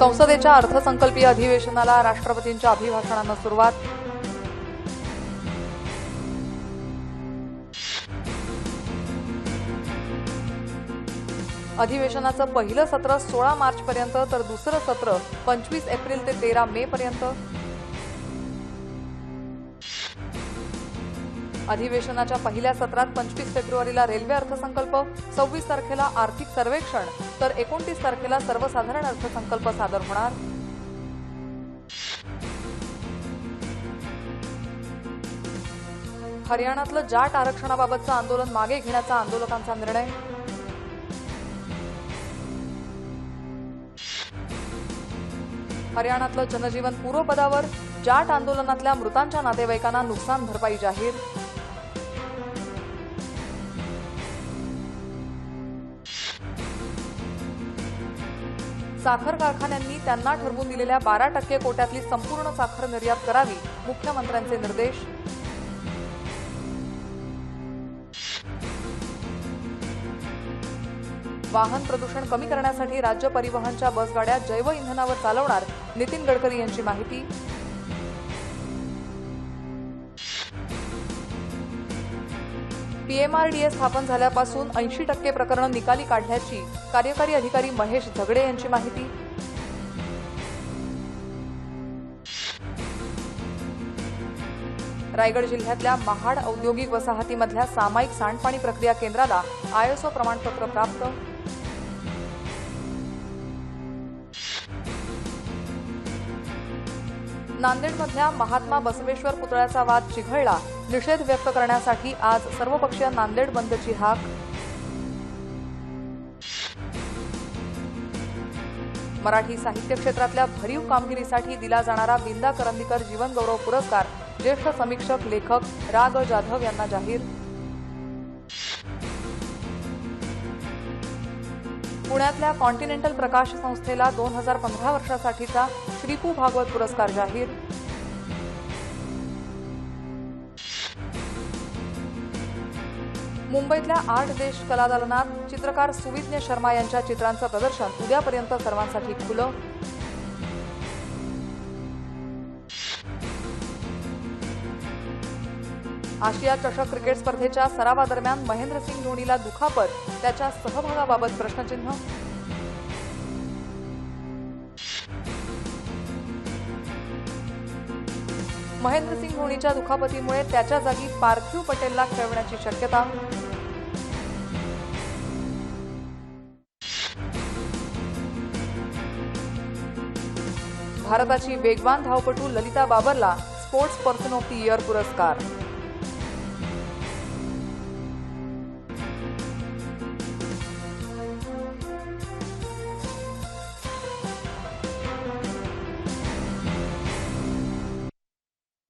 संसदेच्या अर्थसंकल्पीय अधिवेशनाला राष्ट्रपतींच्या अभिभाषणानं सुरुवात. अधिवेशनाचं पहिलं सत्र सोळा मार्चपर्यंत तर दुसरं सत्र पंचवीस एप्रिल ते तेरा मे अधिवेशनाच्या पहिल्या सत्रात पंचवीस फेब्रुवारीला रेल्वे अर्थसंकल्प सव्वीस तारखेला आर्थिक सर्वेक्षण तर एकोणतीस तारखेला सर्वसाधारण अर्थसंकल्प सादर होणार. हरियाणातलं जाट आरक्षणाबाबतचं आंदोलन मागे घेण्याचा आंदोलकांचा निर्णय. हरियाणातलं जनजीवन पूर्वपदावर जाट आंदोलनातल्या मृतांच्या नातेवाईकांना नुकसान भरपाई जाहीर. साखर कारखान्यांनी त्यांना ठरवून दिलेल्या बारा टक्के कोट्यातली संपूर्ण साखर निर्यात करावी मुख्यमंत्र्यांचे निर्देश. वाहन प्रदूषण कमी करण्यासाठी राज्य परिवहनच्या बसगाड्या जैव इंधनावर चालवणार नितीन गडकरी यांची माहिती. पीएमआरडीए स्थापन झाल्यापासून ऐंशी टक्के प्रकरणं निकाली काढल्याची कार्यकारी अधिकारी महेश झगडे यांची माहिती. रायगड जिल्ह्यातल्या महाड औद्योगिक वसाहतीमधल्या सामायिक सांडपाणी प्रक्रिया केंद्राला आयएसओ प्रमाणपत्र प्राप्त. नांदेडमधल्या महात्मा बसवेश्वर पुतळ्याचा वाद चिघळला. निषेध व्यक्त करण्यासाठी आज सर्वपक्षीय नांदेड बंदची हाक. मराठी साहित्य क्षेत्रातल्या भरीव कामगिरीसाठी दिला जाणारा विंदा करंदीकर जीवनगौरव पुरस्कार ज्येष्ठ समीक्षक लेखक राग जाधव यांना जाहीर पुण्यातल्या कॉन्टिनेंटल प्रकाश संस्थेला दोन हजार पंधरा वर्षासाठीचा श्रीपू भागवत पुरस्कार जाहीर. मुंबईतल्या आठ देश कलादालनात चित्रकार सुविज्ञ शर्मा यांच्या चित्रांचं प्रदर्शन उद्यापर्यंत सर्वांसाठी खुलं. आशिया चषक क्रिकेट स्पर्धेच्या सरावादरम्यान महेंद्रसिंग धोनीला दुखापत त्याच्या सहभागाबाबत प्रश्नचिन्ह. महेंद्रसिंग धोनीच्या दुखापतीमुळे त्याच्या जागी पार्थिव पटेलला खेळवण्याची शक्यता. भारताची वेगवान धावपटू Lalita बाबरला sports person of the year पुरस्कार.